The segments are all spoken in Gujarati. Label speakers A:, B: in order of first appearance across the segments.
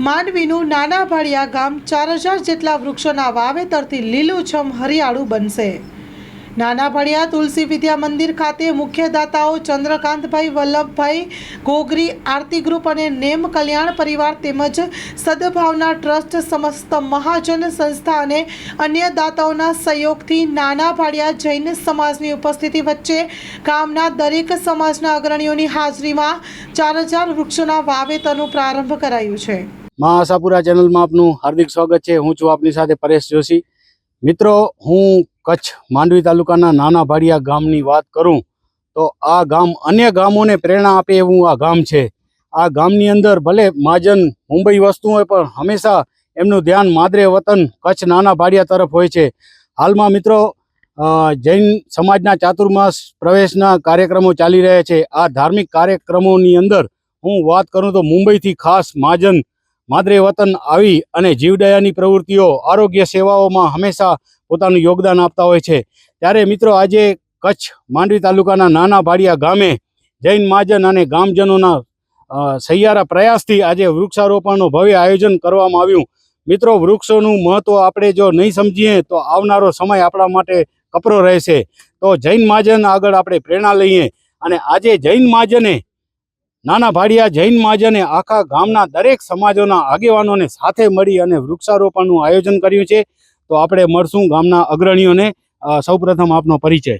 A: માંડવીનું નાના ભાડિયા ગામ ચાર હજાર જેટલા વૃક્ષોના વાવેતરથી લીલુંછમ હરિયાળું બનશે. નાના ભાડિયા તુલસી વિદ્યા મંદિર ખાતે મુખ્ય દાતાઓ ચંદ્રકાંતભાઈ વલ્લભભાઈ ગોગરી આરતી ગ્રુપ અને નેમ કલ્યાણ પરિવાર તેમજ સદભાવના ટ્રસ્ટ સમસ્ત મહાજન સંસ્થા અને અન્ય દાતાઓના સહયોગથી નાના ભાડિયા જૈન સમાજની ઉપસ્થિતિ વચ્ચે ગામના દરેક સમાજના અગ્રણીઓની હાજરીમાં ચાર હજાર વૃક્ષોના વાવેતરનું પ્રારંભ કરાયું છે.
B: મા આશાપુરા ચેનલમાં આપનું હાર્દિક સ્વાગત છે. હું છું આપની સાથે પરેશ જોશી. મિત્રો, હું કચ્છ માંડવી તાલુકાના નાના ભાડિયા ગામની વાત કરું, તો આ ગામ અન્ય ગામોને પ્રેરણા આપે એવું આ ગામ છે. આ ગામની અંદર ભલે મહાજન મુંબઈ વસ્તુ હોય, પણ હંમેશા એમનું ધ્યાન માદરે વતન કચ્છ નાના ભાડિયા તરફ હોય છે. હાલમાં મિત્રો જૈન સમાજના ચાતુર્માસ પ્રવેશના કાર્યક્રમો ચાલી રહ્યા છે. આ ધાર્મિક કાર્યક્રમોની અંદર હું વાત કરું તો મુંબઈથી ખાસ મહાજન માદરે વતન આવી અને જીવદયાની પ્રવૃત્તિઓ આરોગ્ય સેવાઓમાં હંમેશા પોતાનું યોગદાન આપતા હોય છે. ત્યારે મિત્રો આજે કચ્છ માંડવી તાલુકાના નાના ભાડિયા ગામે જૈન મહાજન અને ગામજનોના સહિયારા પ્રયાસથી આજે વૃક્ષારોપણનું ભવ્ય આયોજન કરવામાં આવ્યું. મિત્રો, વૃક્ષોનું મહત્ત્વ આપણે જો નહીં સમજીએ તો આવનારો સમય આપણા માટે કપરો રહેશે. તો જૈન મહાજન આગળ આપણે પ્રેરણા લઈએ અને આજે જૈન મહાજને નાના ભાડિયા જૈન મહાજને આખા ગામના દરેક સમાજોના આગેવાનોને સાથે મળી અને વૃક્ષારોપણનું આયોજન કર્યું છે. તો આપણે મળશું ગામના અગ્રણીઓને. સૌપ્રથમ આપનો પરિચય.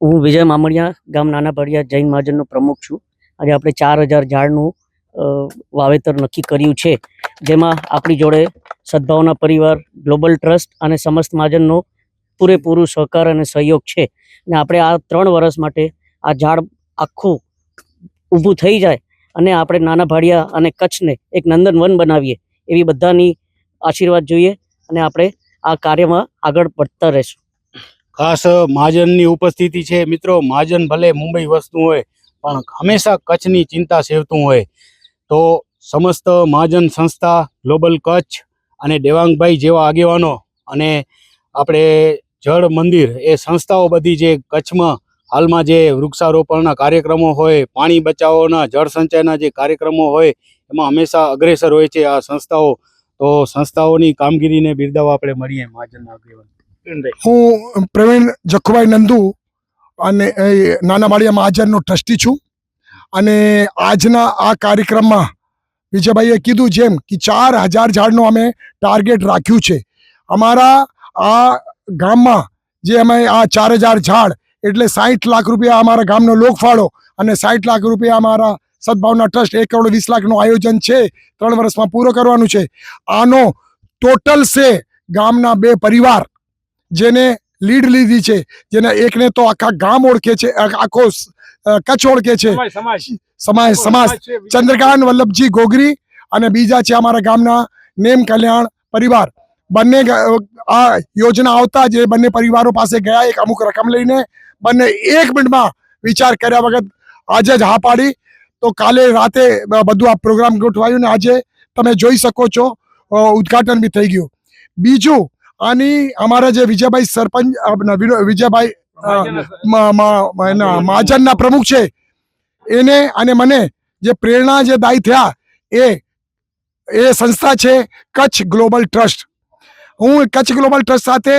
C: હું વિજય મામડિયા ગામ નાના ભાડિયા જૈન મહાજનનો પ્રમુખ છું. આજે આપણે ચાર હજાર ઝાડનું વાવેતર નક્કી કર્યું છે. જેમાં આપણી જોડે સદભાવના પરિવાર, ગ્લોબલ ટ્રસ્ટ અને સમસ્ત મહાજનનો પૂરેપૂરું સહકાર અને સહયોગ છે. અને આપણે આ ત્રણ વર્ષ માટે આ ઝાડ આખું ઊભું થઈ જાય અને આપણે નાના ભાડિયા અને કચ્છને એક નંદનવન બનાવીએ એવી બધાની આશીર્વાદ જોઈએ અને આપણે આ કાર્યમાં આગળ વધતા રહીશું.
B: ખાસ મહાજનની ઉપસ્થિતિ છે. મિત્રો, મહાજન ભલે મુંબઈ વસતું હોય, પણ હંમેશા કચ્છની ચિંતા સેવતું હોય. તો સમસ્ત મહાજન સંસ્થા, ગ્લોબલ કચ્છ અને દેવાંગભાઈ જેવા આગેવાનો અને આપણે જળ મંદિર એ સંસ્થાઓ બધી જે કચ્છમાં હાલમાં જે વૃક્ષારોપણના કાર્યક્રમો હોય પાણી બચાવોના જળ સંચયના જે કાર્યક્રમો હોય એમાં હંમેશા અગ્રેસર હોય છે આ સંસ્થાઓ. તો સંસ્થાઓની કામગીરીને બિરદાવવા આપણે મળીએ મહાજનના આગેવાન.
D: હું પ્રવીણ જખુભાઈ નંદુ અને એ નાના માળિયા મહાજનનો ટ્રસ્ટી છું. અને આજના આ કાર્યક્રમમાં વિજયભાઈએ કીધું જેમ કે ચાર હજાર ઝાડનું અમે ટાર્ગેટ રાખ્યું છે. અમારા આ ગામમાં જે અમે આ ચાર હજાર ઝાડ એટલે સાઠ લાખ રૂપિયા અમારા ગામનો લોકફાળો અને સાઠ લાખ રૂપિયા અમારા સદભાવના ટ્રસ્ટ એક કરોડ વીસ લાખનું આયોજન છે ત્રણ વર્ષમાં પૂરો કરવાનું છે. આનો ટોટલ છે ગામના બે પરિવાર જેને લીડ લીધી છે જેને એકને તો આખા ગામ ઓળખે છે આખો કચ્છ ઓળખે છે. સમાજ સમાજ. ચંદ્રકાંત વલ્લભજી ગોગરી અને બીજા છે અમારા ગામના નેમ કલ્યાણ પરિવાર. બંને આ યોજના આવતા જે બંને પરિવારો પાસે ગયા એક અમુક રકમ લઈને બંને એક મિનિટમાં વિચાર કર્યા વગર આજે જ હા પાડી. તો કાલે રાતે બધું આ પ્રોગ્રામ ગોઠવાયું ને આજે તમે જોઈ શકો છો. ઉદઘાટન બી થઈ ગયું. બીજું આની અમારા જે વિજયભાઈ સરપંચ વિજયભાઈ મહાજનના પ્રમુખ છે. એને અને મને જે પ્રેરણા જે દાય થયા એ એ સંસ્થા છે કચ્છ ગ્લોબલ ટ્રસ્ટ. હું કચ્છ ગ્લોબલ ટ્રસ્ટ સાથે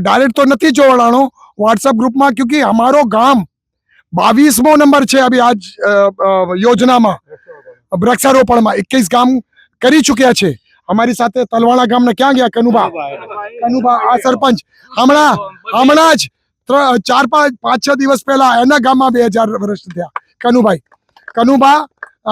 D: ડાયરેક્ટ તો નથી જોડાણો વોટ્સઅપ ગ્રુપમાં ક્યુકી અમારો ગામ બાવીસમો નંબર છે અભી આજ યોજનામાં. વૃક્ષારોપણમાં એકવીસ ગામ કરી ચૂક્યા છે. અમારી સાથે તલવાણા ગામના ક્યાં ગયા? કનુબા કનુબા આ સરપંચ. હમણાં હમણાં જ ચાર, પાંચ પાંચ, છ દિવસ પહેલા એના ગામમાં બે હજાર વર્ષ થયા. કનુભાઈ. કનુબા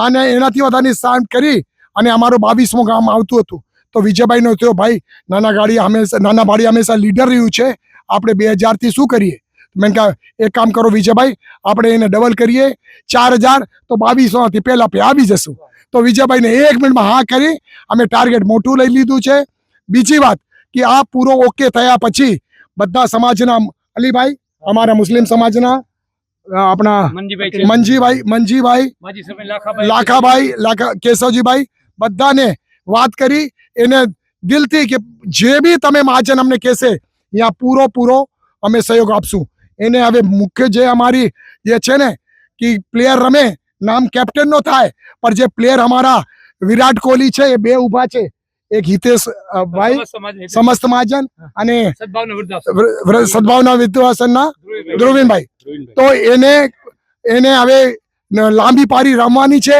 D: અને એનાથી વધારે સાંભ કરી અને અમારું બાવીસમું ગામ આવતું હતું. તો વિજયભાઈ નો થયો ભાઈ નાના ગાડી હંમેશા નાના ભાડી હંમેશા લીડર રહ્યું છે. આપણે બે હજારથી શું કરીએ? મેં કહ્યું એક કામ કરો વિજયભાઈ આપણે એને ડબલ કરીએ. ચાર હજાર તો બાવીસોથી પહેલા પે આવી જશું. તો વિજયભાઈને એક મિનિટમાં હા કરી અમે ટાર્ગેટ મોટું લઈ લીધું છે. બીજી વાત કે આ પૂરો ઓકે થયા પછી બધા સમાજના અલીભાઈ અમારા મુસ્લિમ સમાજના આપણા આપણા મંજીભાઈ મંજીભાઈ લાખાભાઈ લાખા કેશવજીભાઈ બધાને વાત કરી એને દિલથી કે જે બી તમે મહાજન અમને કહેશે ત્યાં પૂરો પૂરો અમે સહયોગ આપશું. એને હવે મુખ્ય જે અમારી જે છે ને કે પ્લેયર રમે નામ કેપ્ટનનો થાય પણ જે પ્લેયર અમારા વિરાટ કોહલી છે એ બે ઊભા છે. એક હિતેશ ભાઈ સમસ્ત મહાજન અને સદભાવના વિદ્વાસનના ધ્રુવીનભાઈ. તો એને એને હવે લાંબી પારી રમવાની છે.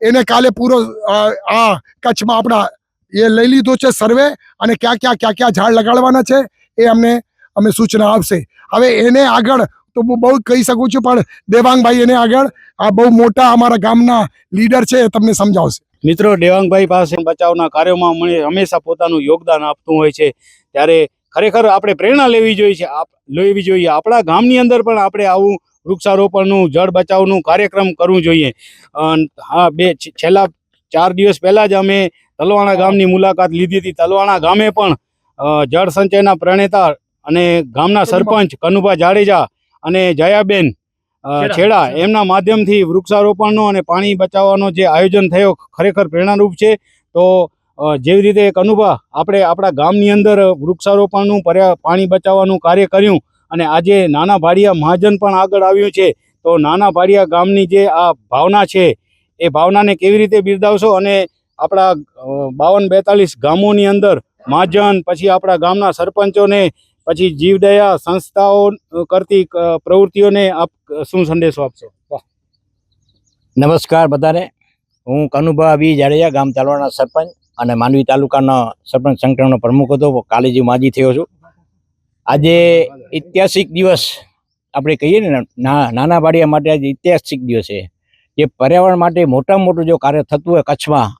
D: એને કાલે પૂરો આ કચ્છમાં આપણા એ લઈ લીધો છે સર્વે અને ક્યાં ક્યાં ક્યાં ક્યાં ઝાડ લગાડવાના છે એ અમને, અમે સૂચના આપશે. હવે એને આગળ તો હું બહુ કહી શકું છું, પણ દેવાંગભાઈ એને આગળ, આ બહુ મોટા અમારા ગામના લીડર છે એ તમને સમજાવશે.
B: મિત્રો, દેવાંગભાઈ પાસે બચાવના કાર્યોમાં હંમેશા પોતાનું યોગદાન આપતું હોય છે. ત્યારે ખરેખર આપણે પ્રેરણા લેવી જોઈએ છે. લેવી જોઈએ. આપણા ગામની અંદર પણ આપણે આવું વૃક્ષારોપણનું જળ બચાવનું કાર્યક્રમ કરવું જોઈએ. હા બે છેલ્લા ચાર દિવસ પહેલાં જ અમે તલવાણા ગામની મુલાકાત લીધી હતી. તલવાણા ગામે પણ જળ સંચયના પ્રણેતા અને ગામના સરપંચ કનુભા જાડેજા અને જયાબેન છેડા. એમના માધ્યમથી વૃક્ષારોપણનો અને પાણી બચાવવાનો જે આયોજન થયો ખરેખર પ્રેરણારૂપ છે. તો જેવી રીતે કનુભા આપણે આપણા ગામની અંદર વૃક્ષારોપણનું પર્યા પાણી બચાવવાનું કાર્ય કર્યું. અને આજે નાના ભાડિયા મહાજન પણ આગળ આવ્યું છે. તો નાના ભાડિયા ગામની જે આ ભાવના છે, એ ભાવનાને કેવી રીતે બિરદાવશો? અને આપણા બાવન બેતાલીસ ગામોની અંદર મહાજન, પછી આપણા ગામના સરપંચોને, પછી જીવદયા સંસ્થાઓ કરતી પ્રવૃત્તિઓને આપ શું સંદેશો આપશો?
E: નમસ્કાર બધાને. હું કનુભા બી જાડેજા, ગામ તાલવાના સરપંચ અને માંડવી તાલુકાના સરપંચ સંગઠનનો પ્રમુખ હતો. કાલેજી માજી થયો છું. આજે ઐતિહાસિક દિવસ આપણે કહીએ ને નાના પાડિયા માટે આજે ઐતિહાસિક દિવસ છે. જે પર્યાવરણ માટે મોટામાં મોટું જો કાર્ય થતું હોય કચ્છમાં,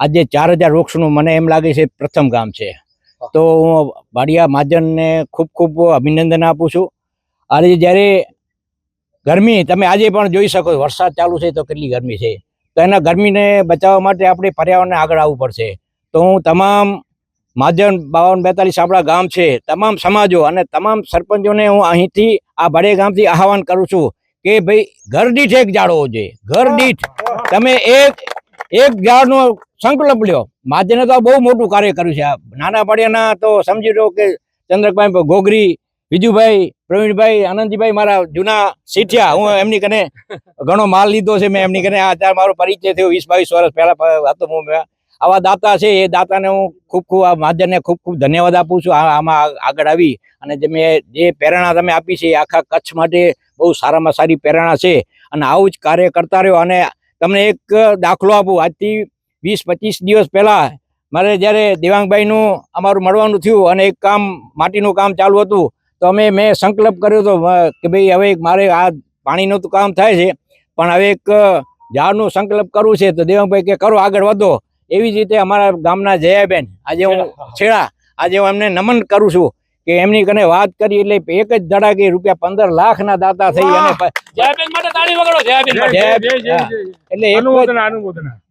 E: આજે ચાર હજાર વૃક્ષનું મને એમ લાગે છે પ્રથમ ગામ છે. તો હું ભાડિયા મહાજનને ખૂબ ખૂબ અભિનંદન આપું છું. આજે જ્યારે ગરમી, તમે આજે પણ જોઈ શકો વરસાદ ચાલુ છે તો કેટલી ગરમી છે. તો એના ગરમીને બચાવવા માટે આપણે પર્યાવરણને આગળ આવવું પડશે. તો હું તમામ મહાજન બાવન બેતાલીસ આપણા ગામ છે. તમામ સમાજો અને તમામ સરપંચોને હું અહીંથી આ બડે ગામથી આહવાન કરું છું કે ભાઈ, ઘર દીઠ એક હોવો જોઈએ. ઘર દીઠ તમે એક એક ઝાડનો સંકલ્પ લ્યો. મહાજને તો બહુ મોટું કાર્ય કર્યું છે. આ નાના પાડિયાના તો સમજી લો કે ચંદ્રકભાઈ ગોગરી બીજુભાઈ પ્રવીણભાઈ, આનંદજીભાઈ મારા જૂના સીઠિયા હું એમની કને ઘણો માલ લીધો છે. મેં એમની કને આ અત્યારે મારો પરિચય થયો. વીસ બાવીસ વર્ષ પહેલા હતો હું. આવા દાતા છે, એ દાતાને હું ખૂબ ખૂબ આ મહાજનને ખૂબ ખૂબ ધન્યવાદ આપું છું. આમાં આગળ આવી અને જે મેં જે પ્રેરણા તમે આપી છે, એ આખા કચ્છ માટે બહુ સારામાં સારી પ્રેરણા છે અને આવું જ કાર્ય કરતા રહ્યો અને તમને એક દાખલો આપું. આજથી વીસ પચીસ દિવસ પહેલાં મારે જ્યારે દેવાંગભાઈનું અમારું મળવાનું થયું અને એક કામ, માટીનું કામ ચાલુ હતું, તો અમે મેં સંકલ્પ કર્યો હતો કે ભાઈ હવે મારે આ પાણીનું તો કામ થાય છે, પણ હવે એક ઝાડનું સંકલ્પ કરવું છે, તો દેવાંગભાઈ કે, કરો આગળ વધો. એવી જ રીતે અમારા ગામના જયાબેન આજે હું છેડા. આજે હું એમને નમન કરું છું કે એમની કને વાત કરી એટલે એક જ ધડાકે રૂપિયા પંદર લાખ ના દાતા થઈ અને. એટલે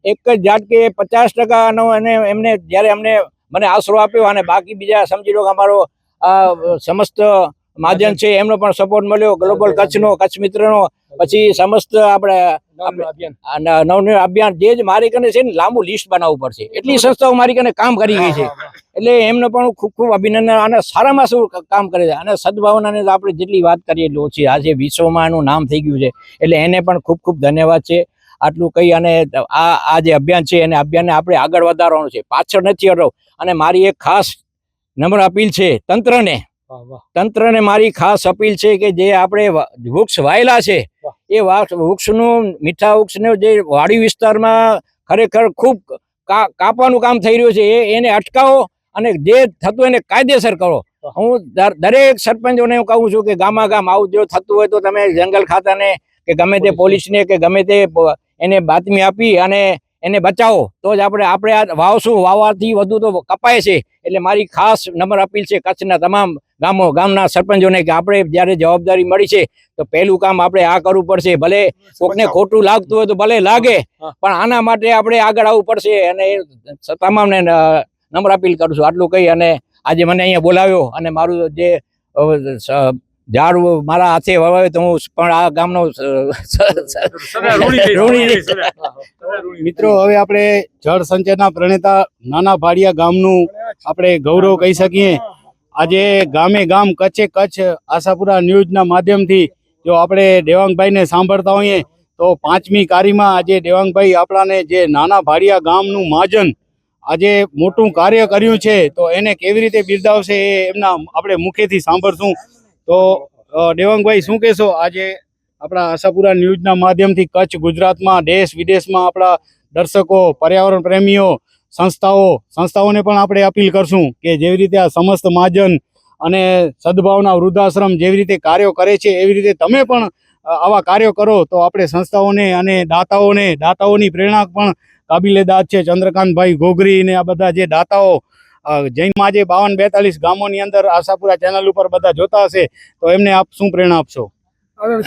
E: એક જ ઝાટકે પચાસ ટકાનો અને એમને જ્યારે અમને મને આશરો આપ્યો અને બાકી બીજા સમજી લો અમારો સમસ્ત મહાજન છે એમનો પણ સપોર્ટ મળ્યો. ગ્લોબલ કચ્છનો કચ્છ મિત્રનો. પછી સમસ્ત આપણે આ અભિયાન જે જ મારી કને છે ને લાંબુ લિસ્ટ બનાવવું પડશે. એટલી સંસ્થાઓ મારી કને કામ કરી ગઈ છે. એટલે એમને પણ ખૂબ ખૂબ અભિનંદન અને સારામાં શું કામ કરે છે. અને સદભાવનાને આપણે જેટલી વાત કરીએ એટલી ઓછી. આજે વિશ્વમાં એનું નામ થઈ ગયું છે. એટલે એને પણ ખૂબ ખૂબ ધન્યવાદ છે. આટલું કહી અને આ આ જે અભિયાન છે એને અભિયાનને આપણે આગળ વધારવાનું છે. પાછળ નથી હટવું અને મારી એક ખાસ નમ્ર અપીલ છે તંત્રને તંત્રને મારી ખાસ અપીલ છે કે જે આપણે વૃક્ષ વાયેલા છે એ વૃક્ષનું મીઠા વૃક્ષને જે વાડી વિસ્તારમાં ખરેખર ખૂબ કાપવાનું કામ થઈ રહ્યું છે એ એને અટકાવો અને જે થતું એને કાયદેસર કરો. હું દર- દરેક સરપંચોને હું કહું છું કે ગામા ગામ આવું જો થતું હોય તો તમે જંગલ ખાતાને કે ગમે તે પોલીસને કે ગમે તે એને બાતમી આપી અને એને બચાવો. તો જ આપણે આપણે આ વાવશું વાવવાથી વધુ તો કપાય છે. એટલે મારી ખાસ નંબર અપીલ છે કચ્છના તમામ ગામો ગામના સરપંચોને કે આપણે જ્યારે જવાબદારી મળી છે તો પહેલું કામ આપણે આ કરવું પડશે. ભલે કોકને ખોટું લાગતું હોય તો ભલે લાગે પણ આના માટે આપણે આગળ આવવું પડશે અને તમામને નંબર અપીલ કરું છું. આટલું કહી અને આજે મને અહીંયા બોલાવ્યો અને મારું જે ઝાડ મારા હાથે વવાવે તો હું પણ આ ગામનો
B: મિત્રો હવે આપણે જળ સંચયના પ્રણેતા નાના ભાડિયા ગામનું આપણે ગૌરવ કહી શકીએ. આજે ગામે ગામ કચ્છે કચ્છ આશાપુરા ન્યૂઝના માધ્યમથી જો આપણે દેવાંગભાઈને સાંભળતા હોઈએ તો પાંચમી કારીમાં આજે દેવાંગભાઈ આપણાને જે નાના ભાડિયા ગામનું મહાજન આજે મોટું કાર્ય કર્યું છે તો એને કેવી રીતે બિરદાવશે એ એમના આપણે મુખેથી સાંભળશું. તો દેવાંગભાઈ, શું કહેશો? આજે આપણા આશાપુરા ન્યૂઝના માધ્યમથી કચ્છ ગુજરાતમાં, દેશ વિદેશમાં આપણા દર્શકો, પર્યાવરણ પ્રેમીઓ, સંસ્થાઓ, સંસ્થાઓને પણ આપણે અપીલ કરશું કે જેવી રીતે આ સમસ્ત મહાજન અને સદભાવના વૃદ્ધાશ્રમ જેવી રીતે કાર્યો કરે છે, એવી રીતે તમે પણ આવા કાર્યો કરો, તો આપણે સંસ્થાઓને અને દાતાઓને, દાતાઓની પ્રેરણા પણ કાબિલે દાદ છે. ચંદ્રકાંતભાઈ ગોગરી ને આ બધા જે દાતાઓ જૈનમાં જે બાવન બેતાલીસ ગામોની અંદર આશાપુરા ચેનલ ઉપર બધા જોતા હશે તો એમને આપ શું પ્રેરણા આપશો?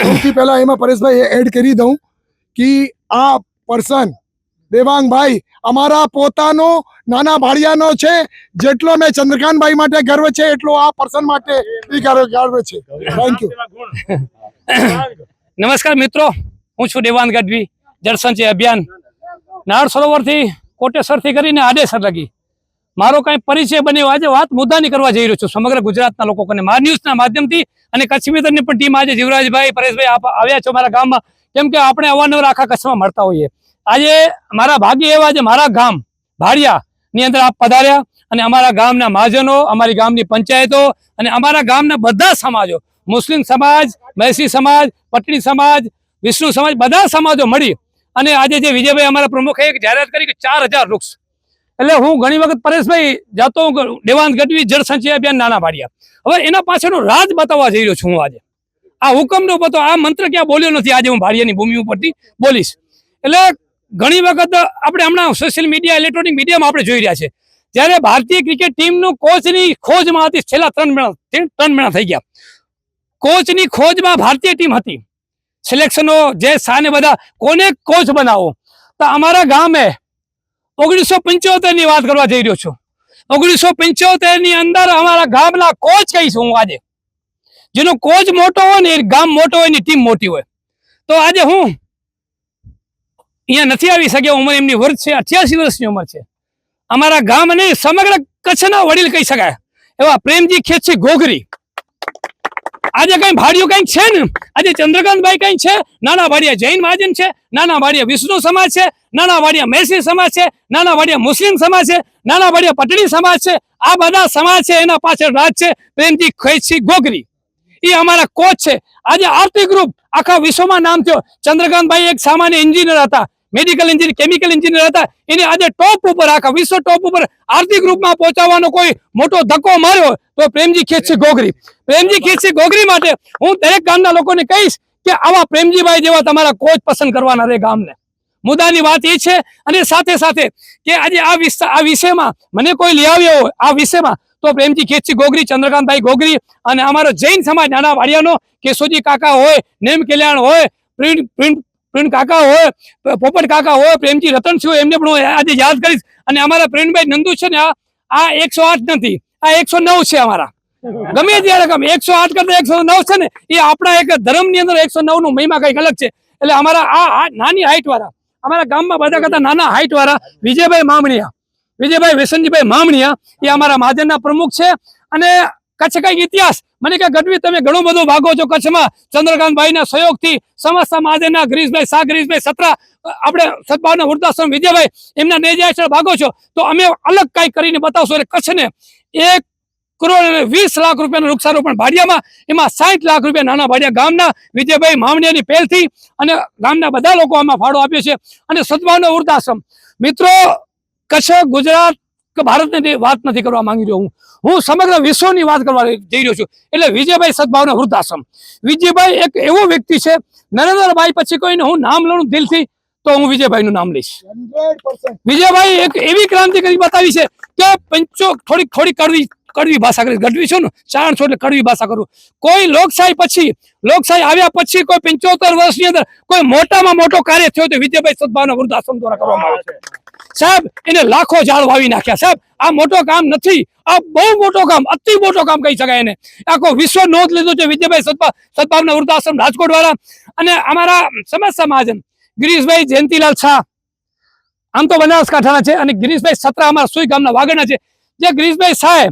D: સૌથી પહેલા એમાં પરેશભાઈ એડ કરી દઉં કે આ પર્સન દેવાંગભાઈ અમારા પોતાનો નાના ભાડિયાનો છે જેટલો મેં ચંદ્રકાંતભાઈ માટે ગર્વ છે એટલો આ પર્સન માટે બી ગર્વ ગર્વ છે. થેન્ક યુ
F: નમસ્કાર મિત્રો હું છું દેવાંગ ગઢવી જળસંચય અભિયાન. નાળ સરોવરથી કોટેશ્વરથી કરીને આડેસર લગી. મારો કઈ પરિચય બન્યો આજે વાત મુદ્દાની કરવા જઈ રહ્યો છું. સમગ્ર ગુજરાતના લોકો કને માર ન્યૂઝના માધ્યમથી અને કચ્છ મિત્રની પણ ટીમ આજે જીવરાજભાઈ, પરેશભાઈ આપ આવ્યા છો મારા ગામમાં. કેમ કે આપણે અવારનવાર આખા કચ્છમાં મળતા હોઈએ. આજે મારા ભાગ્ય એવા છે, મારા ગામ ભાડિયા ની અંદર આપ પધાર્યા અને અમારા ગામના મહાજનો, અમારી ગામની પંચાયતો અને અમારા ગામના બધા સમાજો, મુસ્લિમ સમાજ, મહેસી સમાજ, પટણી સમાજ, વિષ્ણુ સમાજ, બધા સમાજો મળી અને આજે જે વિજયભાઈ અમારા પ્રમુખે એક જાહેરાત કરી કે ચાર હજાર વૃક્ષ એટલે હું ઘણી વખત પરેશભાઈ, જાતો દેવાંત ગઢવી જળ સંચય અભિયાન નાના પાડ્યા હવે એના પાછળનો રાજ બતાવવા જઈ રહ્યો છું હું આજે. આ હુકમનો બતો, આ મંત્ર ક્યાં બોલ્યો નથી, આજે હું ભાડિયાની ભૂમિ ઉપરથી બોલીશ. એટલે ઘણી વખત આપણે હમણાં સોશિયલ મીડિયા ઇલેક્ટ્રોનિક મીડિયામાં આપણે જોઈ રહ્યા છે. જ્યારે ભારતીય ક્રિકેટ ટીમનું કોચની ખોજમાં હતી, છેલ્લા ત્રણ મહિના ત્રણ મહિના થઈ ગયા. કોચની ખોજમાં ભારતીય ટીમ હતી. સિલેક્શનો જે સાને બધા, કોને કોચ બનાવો? તો અમારા ગામે ઓગણીસો પંચોતેરની વાત કરવા જઈ રહ્યો છું. ઓગણીસો પંચોતેરની અંદર અમારા ગામના કોચ કહીશું હું આજે. જેનો કોચ મોટો હોય ને એ ગામ મોટો હોય ને ટીમ મોટી હોય. તો આજે હું અહીંયા નથી આવી શક્યો, ઉંમર એમની વર્ષ છે, અઠ્યાસી વર્ષની ઉંમર છે. અમારા ગામ અને સમગ્ર કચ્છના વડીલ કહી શકાય. એવા પ્રેમજી ખેતસી ગોગરી આજે કઈ ભાડિયું કંઈક છે ને? આજે ચંદ્રકાંતભાઈ કઈ છે? નાના ભાડિયા જૈન મહાજન છે, નાના ભાડિયા વિષ્ણુ સમાજ છે, નાના ભાડિયા મેસી સમાજ છે, નાના ભાડિયા મુસ્લિમ સમાજ છે, નાના ભાડિયા પટણી સમાજ છે, આ બધા સમાજ છે, એના પાછળ રાજ છે, પ્રેમજી ખૈસી ગોગરી. એ અમારા કોચ છે. આજે આરતી ગ્રુપ આખા વિશ્વમાં નામ થયો. ચંદ્રકાંતભાઈ એક સામાન્ય એન્જિનિયર હતા. મેડિકલ એન્જિનિયર કેમિકલ એન્જિનિયર હતા. એને આજે ટોપ ઉપર આખા વિશ્વ ટોપ ઉપર આર્થિક રૂપમાં પહોંચાડવાનો કોઈ મોટો ધક્કો માર્યો તો પ્રેમજી ખેતસિંહ ગોગરી પ્રેમજી ખેતસિંહ ગોગરી માટે હું દરેક ગામના લોકોને કહીશ કે આવા પ્રેમજીભાઈ જેવા તમારા કોચ પસંદ કરવાના રહે ગામને. મુદ્દાની વાત એ છે અને સાથે સાથે કે આજે આ વિસ્તાર આ વિષયમાં મને કોઈ લઈ આવ્યો હોય આ વિષયમાં તો પ્રેમજી ખેતસી ગોગરી ચંદ્રકાંતભાઈ ગોગરી અને અમારો જૈન સમાજ નાના વાડિયાનો કેશોજી કાકા હોય નેમ કલ્યાણ હોય પ્રિન્ટ પ્રિન્ટ પ્રિન્ટ કાકા હોય પોપટ કાકા હોય, પ્રેમજી રતનસિંહ હોય, એમને પણ હું આજે યાદ કરીશ. અને અમારા પ્રેમભાઈ નંદુ છે ને આ એકસો આઠ નથી, આ એકસો નવ છે અમારા. ગમે ત્યારે રકમ એકસો આઠ કરતા એકસો નવ છે ને, એ આપણા એક ધર્મની અંદર એકસો નવનું મહિમા કંઈક અલગ છે. એટલે અમારા આ નાની હાઈટ વાળા અમારા ગામમાં બધા કરતા નાના હાઈટ વાળા વિજયભાઈ મામણીયા, વિજયભાઈ વેસનજીભાઈ મામણીયા, એ અમારા મહાજનના પ્રમુખ છે. અને કચ્છ કંઈક ઇતિહાસ? મને કે ગઢવી, તમે ઘણો બધો ભાગો છો કચ્છમાં. ચંદ્રકાંતભાઈના સહયોગથી સમસ્ત મહાજનના ગિરીશભાઈ, શાહ ગિરીશભાઈ, સત્રા આપણે સદભાવના વૃદ્ધાશ્રમ વિજયભાઈ, એમના નેજા ભાગો છો. તો અમે અલગ કંઈક કરીને બતાવશો. એટલે કચ્છને એક કરોડ અને વીસ લાખ રૂપિયાનું વૃક્ષારોપણ ભાડિયામાં, એમાં સાઠ લાખ રૂપિયા નાના ભાડિયા ગામના વિજયભાઈ મામણીયાની પહેલથી અને ગામના બધા લોકો આમાં ફાળો આપ્યો છે. અને સદભાવના વૃદ્ધાશ્રમ. મિત્રો, કચ્છ ગુજરાત કે ભારતની વાત નથી કરવા માંગી રહ્યો હું. હું સમગ્ર વિશ્વની વાત કરવા જઈ રહ્યો છું. એટલે વિજયભાઈ સદભાવના વૃદ્ધાશ્રમ. વિજયભાઈ એક એવો વ્યક્તિ છે નરેન્દ્રભાઈ પછી કોઈને હું નામ લઉં દિલથી તો હું વિજયભાઈનું નામ લઈશ. વિજયભાઈ એક એવી ક્રાંતિ કરી બતાવી છે કે પંચો થોડીક થોડી કડવી કડવી ભાષા કરી ગઢવી છું ને ચારણ છો એટલે કડવી ભાષા કરું. કોઈ લોકશાહી પછી લોકશાહી આવ્યા પછી કોઈ પંચોતેર વર્ષની અંદર કોઈ મોટામાં મોટો કાર્ય થયો તો વિજયભાઈ સદભાવના વૃદ્ધાશ્રમ દ્વારા કરવામાં આવે છે. સાહેબ, એને લાખો ઝાડ વાવી નાખ્યા. સાહેબ, આ મોટો કામ નથી. આ બહુ મોટો કામ, અતિ મોટો કામ કહી શકાય એને. આખો વિશ્વ નોંધ લીધો છે વિજયભાઈ સદભા સદભાવના વૃદ્ધાશ્રમ રાજકોટ વાળા અને અમારા સમાજ સમાજન ગિરીશભાઈ જયંતિલાલ શાહ. આમ તો બનાસકાંઠાના છે અને ગિરીશભાઈ સત્રા અમારા સુઈ ગામના વાગડના છે. જે ગિરીશભાઈ શાહે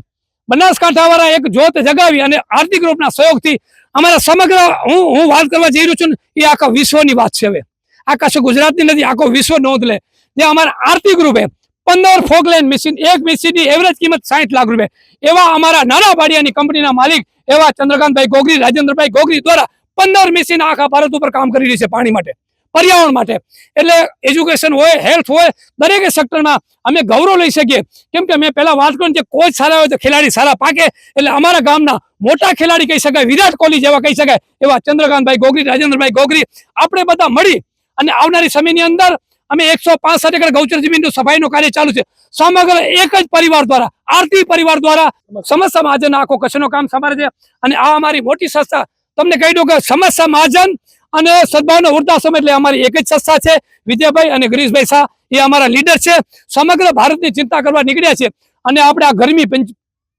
F: બનાસકાંઠા વાળા એક જોત જગાવી અને આર્થિક રૂપના સહયોગથી અમારા સમગ્ર હું હું વાત કરવા જઈ રહ્યો છું એ આખા વિશ્વની વાત છે હવે. આ કશું ગુજરાતની નથી, આખો વિશ્વ નોંધ લે. જે અમારા આર્થિક રૂપે પંદર ફોકલેન્ડ મશીન એક મશીનની એવરેજ કિંમત સાઠ લાખ રૂપિયા. એવા અમારા નાના ભાડિયાની કંપનીના માલિક, એવા ચંદ્રકાંતભાઈ ગોગરી, રાજેન્દ્રભાઈ ગોગરી દ્વારા પંદર મશીન આખા ભારત ઉપર કામ કરી રહી છે પાણી માટે, પર્યાવરણ માટે. એટલે એજ્યુકેશન હોય હેલ્થ હોય, દરેક સેક્ટરમાં અમે ગૌરવ લઈ શકીએ. કેમ કે મેં પહેલાં વાત કરી જે કોચ સારા હોય તો ખેલાડી સારા પાકે. એટલે અમારા ગામના મોટા ખેલાડી કહી શકાય, વિરાટ કોહલી જેવા કહી શકાય, એવા ચંદ્રકાંતભાઈ ગોગરી, રાજેન્દ્રભાઈ ગોગરી. આપણે બધા મળી અને આવનારી સમયની અંદર અમે એકસો પાસઠ એકર ગૌચર જમીનનું સફાઈનું કાર્ય ચાલુ છે. સમગ્ર એક જ પરિવાર દ્વારા, આરતી પરિવાર દ્વારા સમસ્યા મહાજન આખો કચ્છનો કામ સંભાળે છે. અને આ અમારી મોટી સંસ્થા, તમને કહી દઉં કે સમસ્યા મહાજન અને સદભાવના વૃદ્ધાશ્રમ એટલે અમારી એક જ સંસ્થા છે. વિજયભાઈ અને ગિરીશભાઈ શાહ એ અમારા લીડર છે. સમગ્ર ભારતની ચિંતા કરવા નીકળ્યા છે. અને આપણે આ ગરમી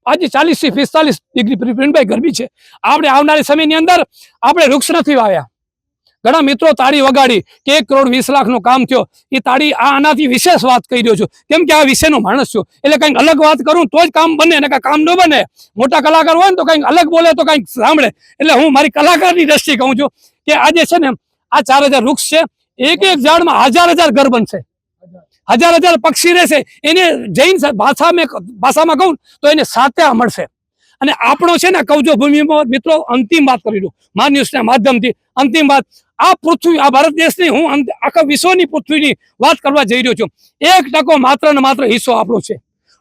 F: આજે ચાલીસથી પિસ્તાલીસ ડિગ્રી ગરમી છે. આપણે આવનારી સમયની અંદર, આપણે વૃક્ષ નથી વાવ્યા. ઘણા મિત્રો તાળી વગાડી કે એક કરોડ વીસ લાખનું કામ થયો. એ તાળી આ આનાથી વિશેષ વાત કહી રહ્યો છું. કેમ કે આ વિષયનો માણસ છું. એટલે કંઈક અલગ વાત કરું તો જ કામ બને ને કામ ન બને. મોટા કલાકાર હોય ને તો કંઈક અલગ બોલે તો કંઈક સાંભળે. એટલે હું મારી કલાકારની દ્રષ્ટિ કહું છું કે આજે છે ને આ ચાર હજાર વૃક્ષ છે. એક એક ઝાડમાં હજાર હજાર ઘર બનશે. હજાર હજાર પક્ષી રહેશે. એને જૈન ભાષામાં ભાષામાં કહું તો એને સાત્યા મળશે. અને આપણો છે ને કવજો ભૂમિમાં મિત્રો, અંતિમ વાત કરી દઉં. મા ન્યૂઝના માધ્યમથી અંતિમ વાત. આ પૃથ્વી, આ ભારત દેશની હું આખા વિશ્વની પૃથ્વીની વાત કરવા જઈ રહ્યો છું. એક ટકો માત્ર ને માત્ર હિસ્સો આપણો છે.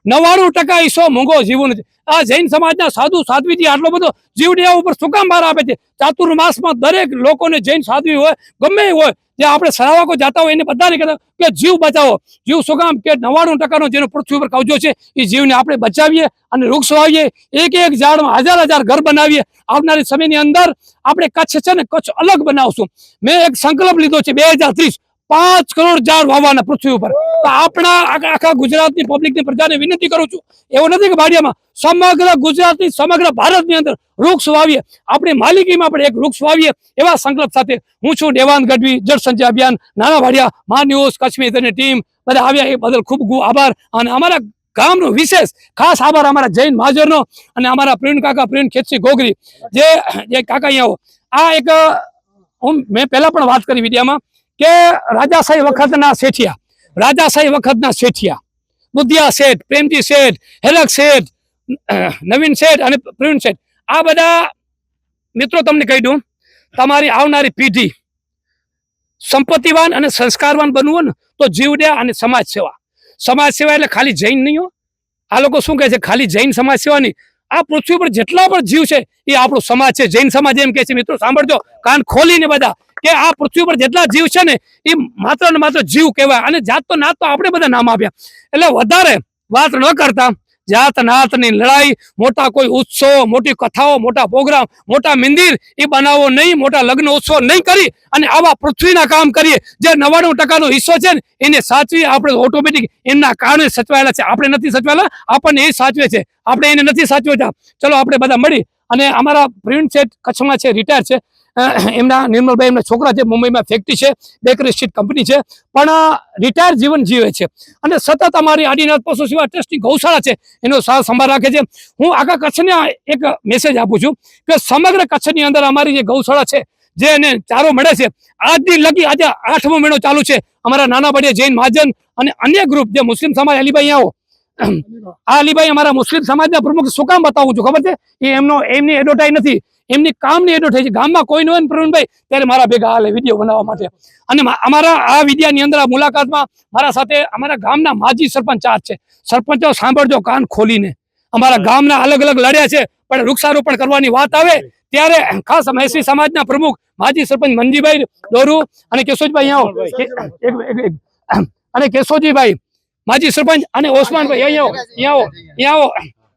F: નવ્વાણું ટકા હિસ્સો મોંઘો જીવન છે. આ જૈન સમાજના સાધુ સાધ્વીજી આટલો બધો જીવડિયા ઉપર શું કામ ભાર આપે છે? ચાતુર્માસમાં દરેક લોકોને જૈન સાધ્વી હોય, ગમે હોય જે આપણે સરાવકો જાતા હોય એને બધાને કહેતા કે જીવ બચાવો. જીવ શું કામ? કે નવાણું ટકાનો જેનો પૃથ્વી ઉપર કબજો છે, એ જીવને આપણે બચાવીએ અને વૃક્ષ વાવીએ, એક એક ઝાડમાં હજાર હજાર ઘર બનાવીએ. આવનારી સમયની અંદર આપણે કચ્છ છે ને કચ્છ અલગ બનાવશું. મેં એક સંકલ્પ લીધો છે, બે હજાર ત્રીસ. પાંચ કરોડ ઝાડ વાવવાના પૃથ્વી ઉપર. તો આપણા આખા ગુજરાતની પબ્લિકની પ્રજાને વિનંતી કરું છું, એવું નથી કે ભાડિયામાં સમગ્ર ગુજરાતની, સમગ્ર ભારતની અંદર વૃક્ષ વાવીએ. આપણી માલિકીમાં આપણે એક વૃક્ષ વાવીએ એવા સંકલ્પ સાથે હું છું દેવાન ગઢવી, જળ સંચય અભિયાન, નાના ભાડિયા મા ન્યૂઝ કચ્છમી તેની ટીમ. બધા આવ્યા, એ બદલ ખૂબ ખૂબ આભાર. અને અમારા ગામનો વિશેષ ખાસ આભાર અમારા જૈન મહાજરનો અને અમારા પ્રિણ કાકા પ્રિણ ખેતસી ગોગરી. જે કાકા અહીંયા. આ એક હું મેં પહેલાં પણ વાત કરી વિડીયામાં. કે રાજાશાહી વખતના શેઠિયા રાજાશાહી વખતના શેઠિયા બુદ્ધિયા શેઠ, પ્રેમજી શેઠ, હેલક શેઠ, નવીન શેઠ અને પ્રવીણ શેઠ, આ બધા મિત્રો તમને કહી દઉં, તમારી આવનારી પેઢી સંપત્તિવાન અને સંસ્કારવાન બનવું ને, તો જીવડ્યા અને સમાજ સેવા. સમાજ સેવા એટલે ખાલી જૈન નહીં હો. આ લોકો શું કહે છે? ખાલી જૈન સમાજ સેવા નહીં. આ પૃથ્વી પર જેટલા પણ જીવ છે, એ આપણો સમાજ છે. જૈન સમાજ એમ કહે છે, મિત્રો, સાંભળજો, કાન ખોલીને બધા કે આ પૃથ્વી પર જેટલા જીવ છે ને એ માત્ર ને માત્ર જીવ કહેવાય. અને જાત તો નાત તો આપણે બધા નામ આપ્યા. એટલે વધારે વાત ન કરતા. જાત નાતની લડાઈ, મોટા કોઈ ઉત્સવ, મોટી કથાઓ, મોટા પ્રોગ્રામ, મોટા મંદિર એ બનાવો નહીં, મોટા લગ્ન ઉત્સવ નહીં કરી અને આવા પૃથ્વીના કામ કરીએ. જે નવાણું ટકાનો હિસ્સો છે ને, એને સાચવી આપણે ઓટોમેટિક એમના કારણે સચવાયેલા છે. આપણે નથી સચવાયેલા, આપણને એ સાચવે છે. આપણે એને નથી સાચવતા. ચલો, આપણે બધા મળી. અને અમારા પ્રિન્ટ છે કચ્છમાં છે રિટાયર છે. એમના નિર્મલભાઈ, એમના છોકરા છે મુંબઈમાં ફેક્ટરી છે બેકરી સ્ટ્રીટ કંપની છે, પણ રિટાયર જીવન જીવે છે. અને સતત અમારી આદિનાથ પશુ સેવા ટ્રસ્ટની ગૌશાળા છે, એનો સાર સંભાળ રાખે છે. હું આખા કચ્છને એક મેસેજ આપું છું કે સમગ્ર કચ્છની અંદર અમારી જે ગૌશાળા છે, જે એને ચારો મળે છે આજની લગી આજે આઠમો મહિનો ચાલુ છે, અમારા નાના બડિયા જૈન મહાજન અને અન્ય ગ્રુપ જે મુસ્લિમ સમાજ અલીભાઈ આવો. આ અલીભાઈ અમારા મુસ્લિમ સમાજના પ્રમુખ શું કામ બતાવું છું, ખબર છે? એ એમનો, એમની એડવર્ટાઈઝ નથી. એમની કામની થઈ છે. ગામમાં કોઈ ન હોય ને પ્રવીણભાઈ ત્યારે મારા ભેગા હાલે વીડિયો બનાવવા માટે. અને અમારા આ વિદ્યાની અંદર આ મુલાકાતમાં મારા સાથે અમારા ગામના માજી સરપંચ ચાર છે. સરપંચો સાંભળજો કાન ખોલીને. અમારા ગામના અલગ અલગ લડ્યા છે પણ વૃક્ષારોપણ કરવાની વાત આવે ત્યારે ખાસ મહેસી સમાજના પ્રમુખ માજી સરપંચ મનજીભાઈ દોરુ અને કેશોજભાઈ આવો. અને કેશોજીભાઈ માજી સરપંચ અને ઓસમાનભાઈ અહીંયા અહીંયા આવો અહીંયા આવો.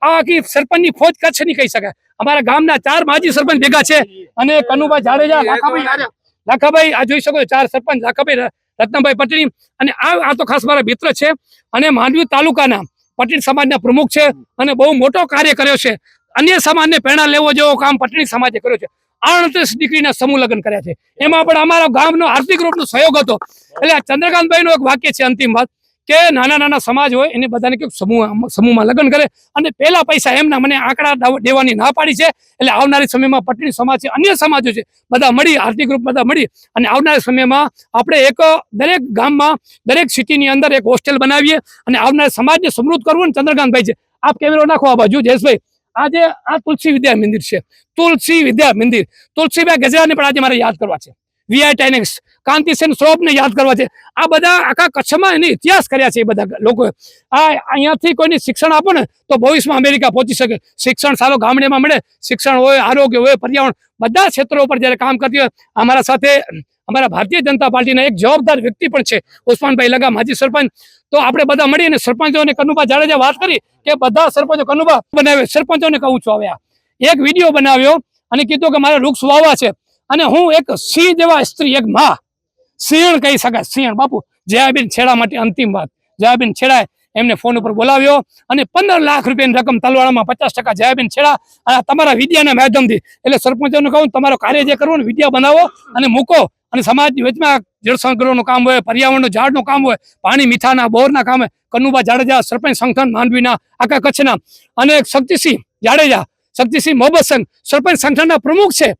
F: આ આખી સરપંચની ફોજ કચ્છની કહી શકાય અમારા ગામના ચાર માજી સરપંચ ભેગા છે અને કનુભાઈ જાડેજા લાખાભાઈ લાખાભાઈ આ જોઈ શકો ચાર સરપંચ લાખાભાઈ રત્નભાઈ પટેલ અને આ આ તો ખાસ મારા મિત્ર છે. અને માંડવી તાલુકાના પટેલ સમાજના પ્રમુખ છે અને બહુ મોટો કાર્ય કર્યો છે. અન્ય સમાજને પ્રેરણા લેવો જેવો કામ પટણી સમાજે કર્યો છે. આડત્રીસ દીકરીના સમૂહ લગ્ન કર્યા છે. એમાં પણ અમારા ગામનો આર્થિક રૂપનો સહયોગ હતો. એટલે આ ચંદ્રકાંતભાઈ નો એક વાક્ય છે અંતિમ વાત. કે નાના નાના સમાજ હોય, એને બધાને કંઈક સમૂહ સમૂહમાં લગ્ન કરે. અને પહેલા પૈસા એમના મને આંકડા દેવાની ના પાડી છે. એટલે આવનારી સમયમાં પટણી સમાજ છે, અન્ય સમાજો છે, બધા મળી આરતી ગ્રુપ બધા મળી. અને આવનારા સમયમાં આપણે એક દરેક ગામમાં, દરેક સિટીની અંદર એક હોસ્ટેલ બનાવીએ અને આવનારા સમાજને સમૃદ્ધ કરવું ને ચંદ્રકાંતભાઈ છે. આપ કેમેરો નાખો આ બાજુ, જયેશભાઈ. આજે આ તુલસી વિદ્યા મંદિર છે. તુલસી વિદ્યા મંદિર. તુલસીભાઈ ગજરાને પણ આજે મારે યાદ કરવા છે. વીઆઈ ટાઇનેક્સ કાંતિસેન શ્રોપને યાદ કરવા છે. આ બધા આખા કચ્છમાં એને ઇતિહાસ કર્યા છે એ બધા લોકો. આ અહીંયાથી કોઈને શિક્ષણ આપો ને તો ભવિષ્યમાં અમેરિકા પહોંચી શકે. શિક્ષણ સારો ગામડેમાં મળે, શિક્ષણ હોય, આરોગ્ય હોય, પર્યાવરણ, બધા ક્ષેત્રો પર જ્યારે કામ કરતી હોય, અમારા સાથે અમારા ભારતીય જનતા પાર્ટીના એક જવાબદાર વ્યક્તિ પણ છે, ઉસ્માનભાઈ લગા માજી સરપંચ. તો આપણે બધા મળીને સરપંચો અને કનુભા જાડેજા વાત કરી કે બધા સરપંચો કનુભા બનાવે, સરપંચોને કહું છું હવે એક વીડિયો બનાવ્યો અને કીધું કે મારે વૃક્ષ વાવવા છે. અને હું એક સિંહ જેવા સ્ત્રી, એક માં. સિંહણ કહી શકાય સિંહણ બાપુ, જયાબેન છેડા માટે અંતિમ વાત. જયાબેન છેડાએ એમને ફોન ઉપર બોલાવ્યો અને પંદર લાખ રૂપિયાની રકમ તલવાડામાં પચાસ ટકા જયાબેન છેડા અને તમારા વિદ્યાના માધ્યમથી. એટલે સરપંચોને કહું, તમારો કાર્ય જે કરવું વિદ્યા બનાવો અને મૂકો. અને સમાજની વચમાં જળ સંગ્રહનું કામ હોય, પર્યાવરણનું ઝાડનું કામ હોય, પાણી, મીઠાના, બોરના કામ હોય, કનુબા, જાડેજા, સરપંચ, સંગઠન, માંડવીના, આખા કચ્છના. અને શક્તિસિંહ જાડેજા, શક્તિસિંહ મોહબ્બત સંઘ, સરપંચ સંગઠનના પ્રમુખ છે.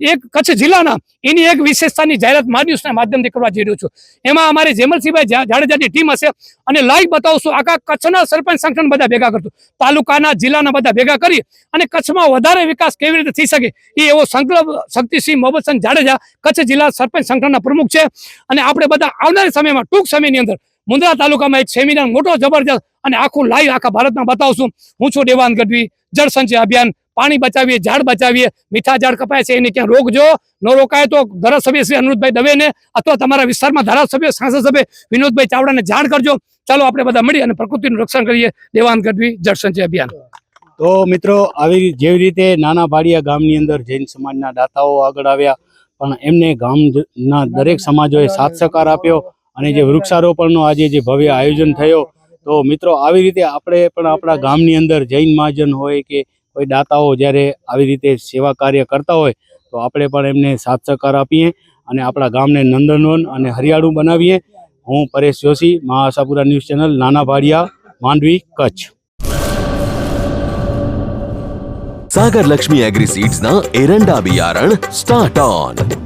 F: એક કચ્છ જિલ્લાના એની એક વિશેષતાની જાહેરાત માન્યુસના માધ્યમથી કરવા જઈ રહ્યો છું. એમાં અમારે જેમલસિંહભાઈ જાડેજાની ટીમ હશે અને લાઈવ બતાવશું આખા કચ્છના સરપંચ સંગઠન બધા ભેગા કરતું. તાલુકાના, જિલ્લાના બધા ભેગા કરી અને કચ્છમાં વધારે વિકાસ કેવી રીતે થઈ શકે એ એવો સંકલ્પ શક્તિસિંહ મોહમ્મદસિંહ જાડેજા કચ્છ જિલ્લા સરપંચ સંગઠનના પ્રમુખ છે. અને આપણે બધા આવનારા સમયમાં ટૂંક સમયની અંદર મુંદ્રા તાલુકામાં એક સેમિનાર મોટો જબરજસ્ત અને આખું લાઈવ આખા ભારતમાં બતાવશું. હું છું દેવાન ગઢવી જળ સંચય અભિયાન પાણી બચાવીએ, ઝાડ બચાવીએ, મીઠા ઝાડ કપાય છે, એને ક્યાં રોકજો ન રોકાય તો ધારાસભ્ય શ્રી અનુરૂધભાઈ દવેને અથવા તમારા વિસ્તારમાં ધારાસભ્ય, સાંસદ સભ્ય વિનોદભાઈ ચાવડાને જાણ કરજો. ચાલો આપણે બધા મળી અને પ્રકૃતિનું રક્ષણ કરીએ. દેવાન ગઢવી જળ અભિયાન.
B: તો મિત્રો, આવી જેવી રીતે નાના ભાડિયા ગામની અંદર જૈન સમાજના દાતાઓ આગળ આવ્યા, પણ એમને ગામના દરેક સમાજોએ સાથ સહકાર આપ્યો અને જે વૃક્ષારોપણનો આજે જે ભવ્ય આયોજન થયો, તો મિત્રો, આવી રીતે આપણે પણ આપણા ગામની અંદર જૈન મહાજન હોય કે કોઈ દાતાઓ જ્યારે આવી રીતે સેવા કાર્ય કરતા હોય, તો આપણે પણ એમને સાથ સહકાર આપીએ અને આપણા ગામને નંદનવન અને હરિયાળું બનાવીએ. હું પરેશ જોશી મા news channel, Nana Bhadiya, Mandvi, Kutch.
G: Sagar
H: Laxmi agri સીડ્સના એરંડા બિયારણ
I: સ્ટાર્ટ ઓન.